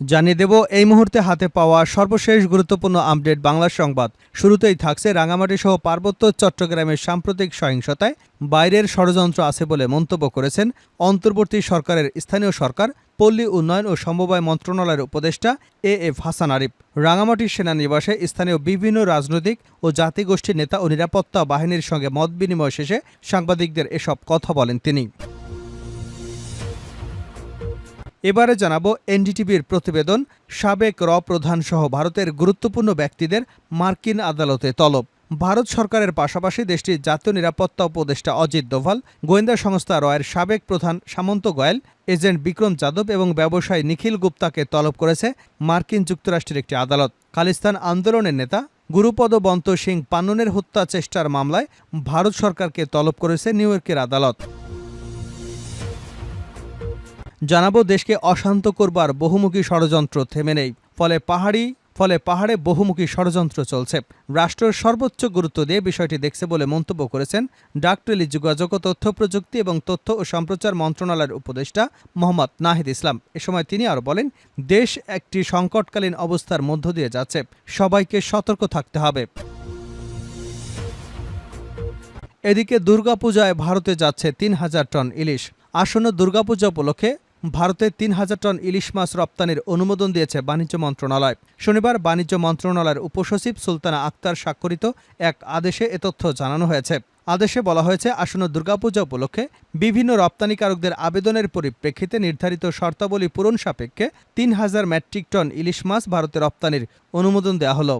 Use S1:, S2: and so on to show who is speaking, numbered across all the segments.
S1: জানিয়ে দেব, এই মুহূর্তে হাতে পাওয়া সর্বশেষ গুরুত্বপূর্ণ আপডেট বাংলা সংবাদ। শুরুতেই থাকছে রাঙামাটি সহ পার্বত্য চট্টগ্রামের সাম্প্রতিক সহিংসতায়। বাইরের ষড়যন্ত্র আছে বলে মন্তব্য করেছেন অন্তর্বর্তী সরকারের স্থানীয় সরকার, পল্লী উন্নয়ন ও সমবায় মন্ত্রণালয়ের উপদেষ্টা এ এফ হাসান আরিফ। রাঙামাটি সেনানিবাসে স্থানীয় বিভিন্ন রাজনৈতিক ও জাতিগোষ্ঠীর নেতা ও নিরাপত্তা বাহিনীর সঙ্গে মত বিনিময় শেষে সাংবাদিকদের এসব কথা বলেন তিনি। এবারে জানাব এনডিটিভির প্রতিবেদন, সাবেক র প্রধান সহ ভারতের গুরুত্বপূর্ণ ব্যক্তিদের মার্কিন আদালতে তলব। ভারত সরকারের পাশাপাশি দেশটির জাতীয় নিরাপত্তা উপদেষ্টা অজিত দোভাল, গোয়েন্দা সংস্থা রয়ের সাবেক প্রধান সামন্ত গোয়েল, এজেন্ট বিক্রম যাদব এবং ব্যবসায়ী নিখিল গুপ্তাকে তলব করেছে মার্কিন যুক্তরাষ্ট্রের একটি আদালত। খালিস্তান আন্দোলনের নেতা গুরুপদ বন্ত সিং পান্ননের হত্যা চেষ্টার মামলায় ভারত সরকারকে তলব করেছে নিউ ইয়র্কের আদালত। জানাব, দেশকে অশান্ত করবার বহুমুখী ষড়যন্ত্র থেমে নেই। ফলে পাহাড়ি, ফলে পাহাড়ে বহুমুখী ষড়যন্ত্র চলছে। রাষ্ট্রের সর্বোচ্চ গুরুত্ব দিয়ে বিষয়টি দেখছে বলে মন্তব্য করেছেন ডাক যোগাযোগ, তথ্য প্রযুক্তি এবং তথ্য ও সম্প্রচার মন্ত্রণালয়ের উপদেষ্টা মোহাম্মদ নাহিদ ইসলাম। এ সময় তিনি আরও বলেন, দেশ একটি সংকটকালীন অবস্থার মধ্য দিয়ে যাচ্ছে। সবাইকে সতর্ক থাকতে হবে। এদিকে দুর্গাপূজায় ভারতে যাচ্ছে তিন হাজার টন ইলিশ। আসন্ন দুর্গাপূজা উপলক্ষে ভারতে তিন হাজার টন ইলিশ মাছ রপ্তানির অনুমোদন দিয়েছে বাণিজ্য মন্ত্রণালয়। শনিবার বাণিজ্য মন্ত্রণালয়ের উপসচিব সুলতানা আক্তার স্বাক্ষরিত এক আদেশে এ তথ্য জানানো হয়েছে। আদেশে বলা হয়েছে, আসন্ন দুর্গাপূজা উপলক্ষে বিভিন্ন রপ্তানিকারকদের আবেদনের পরিপ্রেক্ষিতে নির্ধারিত শর্তাবলী পূরণ সাপেক্ষে তিন হাজার মেট্রিক টন ইলিশ মাছ ভারতে রপ্তানির অনুমোদন দেওয়া হলো।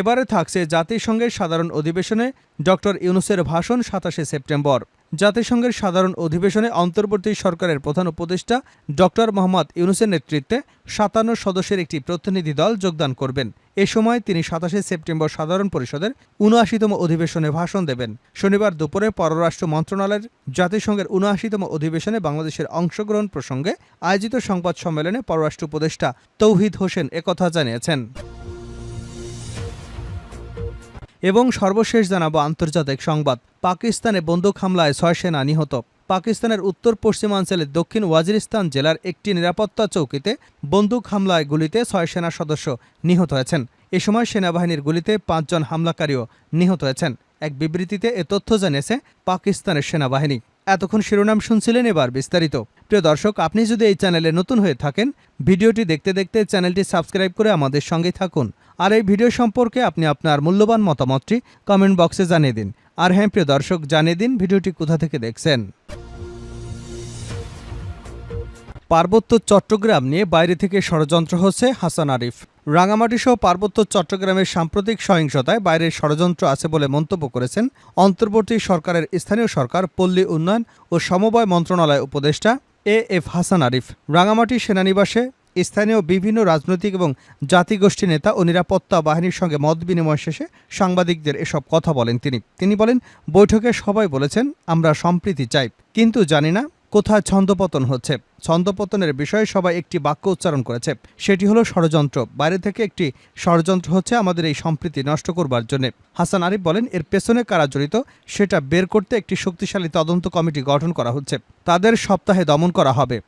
S1: এবারে থাকছে জাতিসংঘের সাধারণ অধিবেশনে ডক্টর ইউনুসের ভাষণ সাতাশে সেপ্টেম্বর। জাতিসংঘের সাধারণ অধিবেশনে অন্তর্বর্তী সরকারের প্রধান উপদেষ্টা ডক্টর মোহাম্মদ ইউনুসের নেতৃত্বে সাতান্ন সদস্যের একটি প্রতিনিধি দল যোগদান করবেন। এ সময় তিনি সাতাশে সেপ্টেম্বর সাধারণ পরিষদের উনআশিতম অধিবেশনে ভাষণ দেবেন। শনিবার দুপুরে পররাষ্ট্র মন্ত্রণালয়ের জাতিসংঘের উনআশিতম অধিবেশনে বাংলাদেশের অংশগ্রহণ প্রসঙ্গে আয়োজিত সংবাদ সম্মেলনে পররাষ্ট্র উপদেষ্টা তৌহিদ হোসেন একথা জানিয়েছেন। এবং সর্বশেষ জানাব আন্তর্জাতিক সংবাদ। পাকিস্তানে বন্দুক হামলায় ছয় সেনা নিহত। পাকিস্তানের উত্তর পশ্চিমাঞ্চলের দক্ষিণ ওয়াজিরিস্তান জেলার একটি নিরাপত্তা চৌকিতে বন্দুক হামলায় গুলিতে ছয় সেনা সদস্য নিহত হয়েছেন। এ সময় সেনাবাহিনীর গুলিতে পাঁচজন হামলাকারীও নিহত হয়েছেন। এক বিবৃতিতে এ তথ্য জানিয়েছে পাকিস্তানের সেনাবাহিনী। এতক্ষণ শিরোনাম শুনছিলেন এবার বিস্তারিত। প্রিয় দর্শক, আপনি যদি এই চ্যানেলে নতুন হয়ে থাকেন, ভিডিওটি দেখতে দেখতে চ্যানেলটি সাবস্ক্রাইব করে আমাদের সঙ্গেই থাকুন। আর এই ভিডিও সম্পর্কে আপনি আপনার মূল্যবান মতামতটি কমেন্ট বক্সে জানিয়ে দিন। আর হ্যাঁ প্রিয় দর্শক, জানিয়ে দিন ভিডিওটি কোথা থেকে দেখছেন। পার্বত্য চট্টগ্রাম নিয়ে বাইরে থেকে ষড়যন্ত্র হচ্ছে হাসান আরিফ। রাঙামাটি সহ পার্বত্য চট্টগ্রামের সাম্প্রতিক সহিংসতায় বাইরের ষড়যন্ত্র আছে বলে মন্তব্য করেছেন অন্তর্বর্তী সরকারের স্থানীয় সরকার, পল্লী উন্নয়ন ও সমবায় মন্ত্রণালয় উপদেষ্টা এ এফ হাসান আরিফ। রাঙামাটি সেনানিবাসে স্থানীয় বিভিন্ন রাজনৈতিক এবং জাতিগোষ্ঠী নেতা ও নিরাপত্তা বাহিনীর সঙ্গে মত বিনিময় শেষে সাংবাদিকদের এসব কথা বলেন তিনি। তিনি বলেন, বৈঠকে সবাই বলেছেন, আমরা সম্প্রীতি চাই, কিন্তু জানি না কোথায় ছন্দপতন হচ্ছে। ছন্দপতনের বিষয়ে সবাই একটি বাক্য উচ্চারণ করেছে, সেটি হলো ষড়যন্ত্র। বাইরে থেকে একটি ষড়যন্ত্র হচ্ছে আমাদের এই সম্প্রীতি নষ্ট করবার জন্য। হাসান আরিফ বলেন, এর পেছনে কারা জড়িত, সেটা বের করতে একটি শক্তিশালী তদন্ত কমিটি গঠন করা হচ্ছে। তাদের সপ্তাহে দমন করা হবে।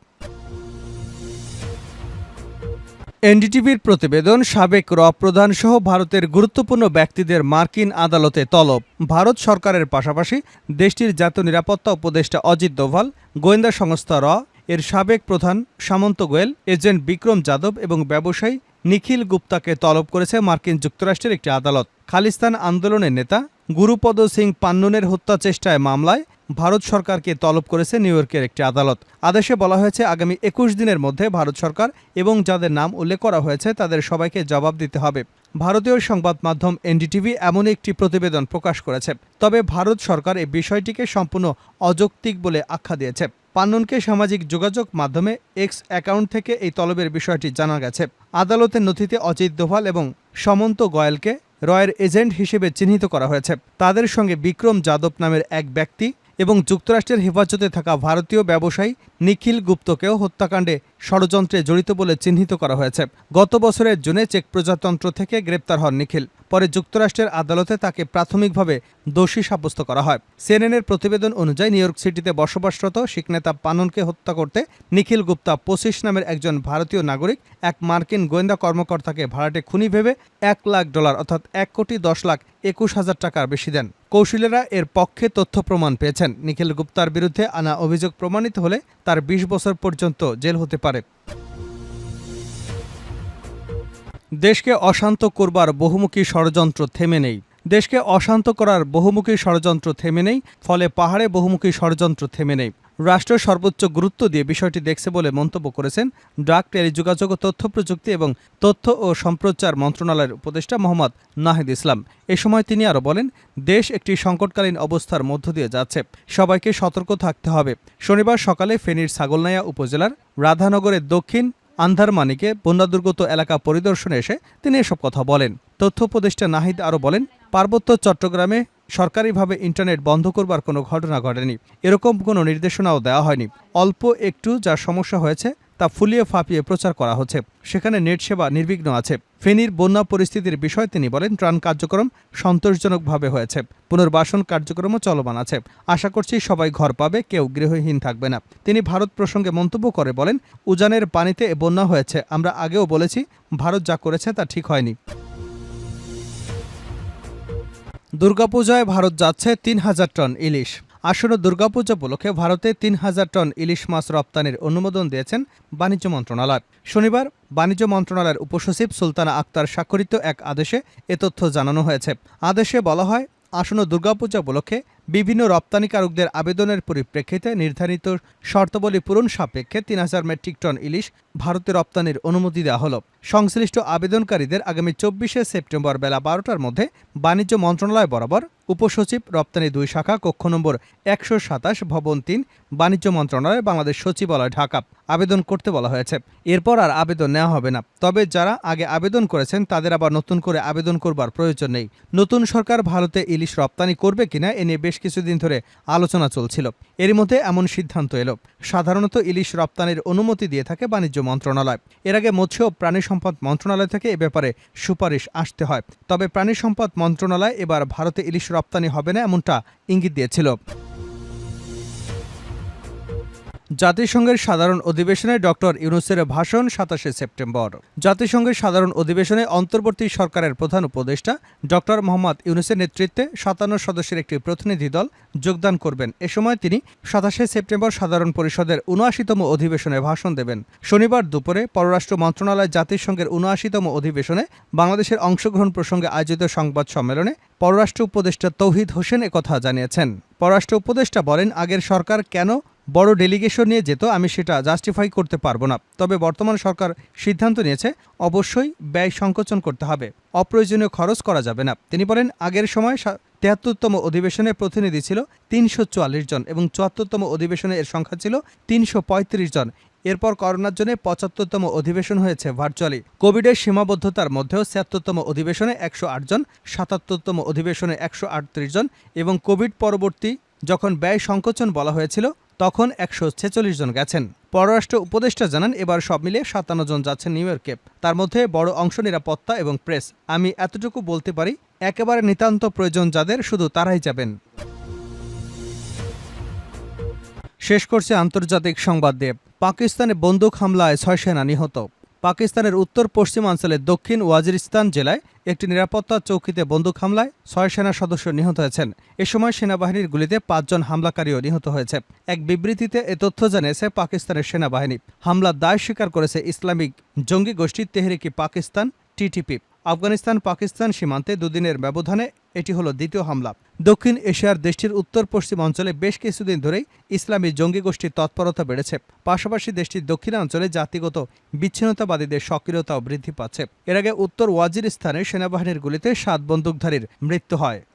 S1: এনডিটিভির প্রতিবেদন সাবেক র প্রধান সহ ভারতের গুরুত্বপূর্ণ ব্যক্তিদের মার্কিন আদালতে তলব। ভারত সরকারের পাশাপাশি দেশটির জাতীয় নিরাপত্তা উপদেষ্টা অজিত দোভাল, গোয়েন্দা সংস্থা র, এর সাবেক প্রধান সামন্ত গোয়েল, এজেন্ট বিক্রম যাদব এবং ব্যবসায়ী নিখিল গুপ্তাকে তলব করেছে মার্কিন যুক্তরাষ্ট্রের একটি আদালত। খালিস্তান আন্দোলনের নেতা গুরুপদ সিং পান্ননের হত্যা চেষ্টায় মামলায় ভারত সরকারকে তলব করেছে নিউ ইয়র্কের একটি আদালত। আদেশে বলা হয়েছে, আগামী একুশ দিনের মধ্যে ভারত সরকার এবং যাদের নাম উল্লেখ করা হয়েছে, তাদের সবাইকে জবাব দিতে হবে। ভারতীয় সংবাদ মাধ্যম এনডিটিভি এমন একটি প্রতিবেদন প্রকাশ করেছে। তবে ভারত সরকার এই বিষয়টিকে সম্পূর্ণ অযৌক্তিক বলে আখ্যা দিয়েছে। পান্ননকে সামাজিক যোগাযোগ মাধ্যমে এক্স অ্যাকাউন্ট থেকে এই তলবের বিষয়টি জানা গেছে। আদালতের নথিতে অজিত দোভাল এবং সমন্ত গোয়েলকে রয়ের এজেন্ট হিসেবে চিহ্নিত করা হয়েছে। তাদের সঙ্গে বিক্রম যাদব নামের এক ব্যক্তি এবং যুক্তরাষ্ট্রের হেফাজতে থাকা ভারতীয় ব্যবসায়ী নিখিল গুপ্তকেও হত্যাকাণ্ডে ষড়যন্ত্রে জড়িত বলে চিহ্নিত করা হয়েছে। গত বছরের জুনে চেক প্রজাতন্ত্র থেকে গ্রেপ্তার হন নিখিল। পরে যুক্তরাষ্ট্রের আদালতে তাকে প্রাথমিকভাবে দোষী সাব্যস্ত করা হয়। সিএনএনের প্রতিবেদন অনুযায়ী নিউ ইয়র্ক সিটিতে বসবাসরত শিখ নেতা পাননকে হত্যা করতে নিখিল গুপ্তা পঁচিশ নামের একজন ভারতীয় নাগরিক, এক মার্কিন গোয়েন্দা কর্মকর্তাকে ভাড়াটে খুনি ভেবে এক লাখ ডলার অর্থাৎ এক কোটি দশ লাখ একুশ হাজার টাকার বেশি দেন। কৌশলেরা এর পক্ষে তথ্য প্রমাণ পেয়েছেন। নিখিল গুপ্তার বিরুদ্ধে আনা অভিযোগ প্রমাণিত হলে তার বিশ বছর পর্যন্ত জেল হতে পারে। দেশকে অশান্ত করবার বহুমুখী ষড়যন্ত্র থেমে নেই। দেশকে অশান্ত করার বহুমুখী ষড়যন্ত্র থেমে নেই, ফলে পাহাড়ে বহুমুখী ষড়যন্ত্র থেমে নেই। রাষ্ট্র সর্বোচ্চ গুরুত্ব দিয়ে বিষয়টি দেখছে বলে মন্তব্য করেছেন ডাক, টেলিযোগাযোগ ও তথ্য প্রযুক্তি এবং তথ্য ও সম্প্রচার মন্ত্রণালয়ের উপদেষ্টা মোহাম্মদ নাহিদ ইসলাম। এ সময় তিনি আরও বলেন, দেশ একটি সংকটকালীন অবস্থার মধ্য দিয়ে যাচ্ছে। সবাইকে সতর্ক থাকতে হবে। শনিবার সকালে ফেনীর ছাগলনাইয়া উপজেলার রাধানগরের দক্ষিণ আন্ধারমানিকে বন্যাদুর্গত এলাকা পরিদর্শনে এসে তিনি এসব কথা বলেন। তথ্য উপদেষ্টা নাহিদ আরও বলেন, পার্বত্য চট্টগ্রামে সরকারিভাবে ইন্টারনেট বন্ধ করবার কোনো ঘটনা ঘটেনি। এরকম কোনো নির্দেশনাও দেওয়া হয়নি। অল্প একটু যা সমস্যা হয়েছে তা ফুলিয়ে ফাঁপিয়ে প্রচার করা হচ্ছে। সেখানে নেট সেবা নির্বিঘ্ন আছে। ফেনীর বন্যা পরিস্থিতির বিষয়ে তিনি বলেন, ত্রাণ কার্যক্রম সন্তোষজনকভাবে হয়েছে। পুনর্বাসন কার্যক্রমও চলমান আছে। আশা করছি সবাই ঘর পাবে, কেউ গৃহহীন থাকবে না। তিনি ভারত প্রসঙ্গে মন্তব্য করে বলেন, উজানের পানিতে এ বন্যা হয়েছে। আমরা আগেও বলেছি, ভারত যা করেছে তা ঠিক হয়নি। দুর্গাপূজায় ভারত যাচ্ছে তিন হাজার টন ইলিশ। আসন্ন দুর্গাপূজা উপলক্ষে ভারতে তিন হাজার টন ইলিশ মাছ রপ্তানির অনুমোদন দিয়েছেন বাণিজ্য মন্ত্রণালয়। শনিবার বাণিজ্য মন্ত্রণালয়ের উপসচিব সুলতানা আক্তার স্বাক্ষরিত এক আদেশে এ তথ্য জানানো হয়েছে। আদেশে বলা হয়, আসন্ন দুর্গাপূজা উপলক্ষে বিভিন্ন রপ্তানিকারকদের আবেদনের পরিপ্রেক্ষিতে নির্ধারিত শর্তাবলী পূরণ সাপেক্ষে তিন হাজার মেট্রিক টন ইলিশ ভারতে রপ্তানির অনুমতি দেওয়া হলো। সংশ্লিষ্ট আবেদনকারীদের আগামী চব্বিশে সেপ্টেম্বর বেলা বারোটার মধ্যে বাণিজ্য মন্ত্রণালয় বরাবর উপসচিব রপ্তানি দুই শাখা কক্ষ নম্বর একশো সাতাশ ভবন তিন, বাণিজ্য মন্ত্রণালয়, বাংলাদেশ সচিবালয়, ঢাকা আবেদন করতে বলা হয়েছে। এরপর আর আবেদন নেওয়া হবে না। তবে যারা আগে আবেদন করেছেন, তাদের আবার নতুন করে আবেদন করবার প্রয়োজন নেই। নতুন সরকার ভারতে ইলিশ রপ্তানি করবে কিনা, এ নিয়ে বেশ কিছুদিন ধরে আলোচনা চলছিল। এরই মধ্যে এমন সিদ্ধান্ত এলো। সাধারণত ইলিশ রপ্তানির অনুমতি দিয়ে থাকে বাণিজ্য মন্ত্রণালয়। এর আগে মৎস্য ও প্রাণী সম্পদ মন্ত্রণালয় থেকে এ ব্যাপারে সুপারিশ আসতে হয়। তবে প্রাণী সম্পদ মন্ত্রণালয় এবার ভারতে ইলিশ রপ্তানি হবে না এমনটা ইঙ্গিত দিয়েছিল। জাতিসংঘের সাধারণ অধিবেশনে ডক্টর ইউনুসের ভাষণ সাতাশে সেপ্টেম্বর। জাতিসংঘের সাধারণ অধিবেশনে অন্তর্বর্তী সরকারের প্রধান উপদেষ্টা ডক্টর মোহাম্মদ ইউনুসের নেতৃত্বে সাতান্ন সদস্যের একটি প্রতিনিধি দল যোগদান করবেন। এ সময় তিনি সাতাশে সেপ্টেম্বর সাধারণ পরিষদের উনআশিতম অধিবেশনে ভাষণ দেবেন। শনিবার দুপুরে পররাষ্ট্র মন্ত্রণালয় জাতিসংঘের উনআশিতম অধিবেশনে বাংলাদেশের অংশগ্রহণ প্রসঙ্গে আয়োজিত সংবাদ সম্মেলনে পররাষ্ট্র উপদেষ্টা তৌহিদ হোসেন একথা জানিয়েছেন। পররাষ্ট্র উপদেষ্টা বলেন, আগের সরকার কেন বড় ডেলিগেশন নিয়ে যেত, আমি সেটা জাস্টিফাই করতে পারব না। তবে বর্তমান সরকার সিদ্ধান্ত নিয়েছে, অবশ্যই ব্যয় সংকোচন করতে হবে। অপ্রয়োজনীয় খরচ করা যাবে না। তিনি বলেন, আগের সময় তেহাত্তরতম অধিবেশনে প্রতিনিধি ছিল তিনশো চুয়াল্লিশ জন এবং চুয়াত্তরতম অধিবেশনে এর সংখ্যা ছিল তিনশো পঁয়ত্রিশ জন। এরপর করোনার জন্য পঁচাত্তরতম অধিবেশন হয়েছে ভার্চুয়ালি কোভিডের সীমাবদ্ধতার মধ্যেও ছিয়াত্তরতম অধিবেশনে একশো আট জন, সাতাত্তরতম অধিবেশনে একশো আটত্রিশ জন এবং কোভিড পরবর্তী যখন ব্যয় সংকোচন বলা হয়েছিল তখন একশো ছেচল্লিশ জন গেছেন। পররাষ্ট্র উপদেষ্টা জানান, এবার সব মিলে সাতান্ন জন যাচ্ছেন নিউ ইয়র্কে। তার মধ্যে বড় অংশ নিরাপত্তা এবং প্রেস। আমি এতটুকু বলতে পারি, একেবারে নিতান্ত প্রয়োজন যাদের, শুধু তারাই যাবেন। শেষ করছে আন্তর্জাতিক সংবাদ দেব। পাকিস্তানে বন্দুক হামলায় ছয় সেনা নিহত। পাকিস্তানের উত্তর পশ্চিমাঞ্চলের দক্ষিণ ওয়াজিরিস্তান জেলায় একটি নিরাপত্তা চৌকিতে বন্দুক হামলায় ছয় সেনা সদস্য নিহত হয়েছেন। এ সময় সেনাবাহিনীর গুলিতে পাঁচজন হামলাকারীও নিহত হয়েছে। এক বিবৃতিতে এ তথ্য জানিয়েছে পাকিস্তানের সেনাবাহিনী। হামলার দায় স্বীকার করেছে ইসলামিক জঙ্গি গোষ্ঠী তেহরিকি পাকিস্তান, টিটিপি। আফগানিস্তান, পাকিস্তান সীমান্তে দুদিনের ব্যবধানে এটি হলো দ্বিতীয় হামলা। দক্ষিণ এশিয়ার দেশটির উত্তর পশ্চিম অঞ্চলে বেশ কিছুদিন ধরেই ইসলামী জঙ্গি গোষ্ঠীর তৎপরতা বেড়েছে। পাশাপাশি দেশটির দক্ষিণাঞ্চলে জাতিগত বিচ্ছিন্নতাবাদীদের সক্রিয়তাও বৃদ্ধি পাচ্ছে। এর আগে উত্তর ওয়াজিরিস্তানে সেনাবাহিনীর গুলিতে সাত বন্দুকধারীর মৃত্যু হয়।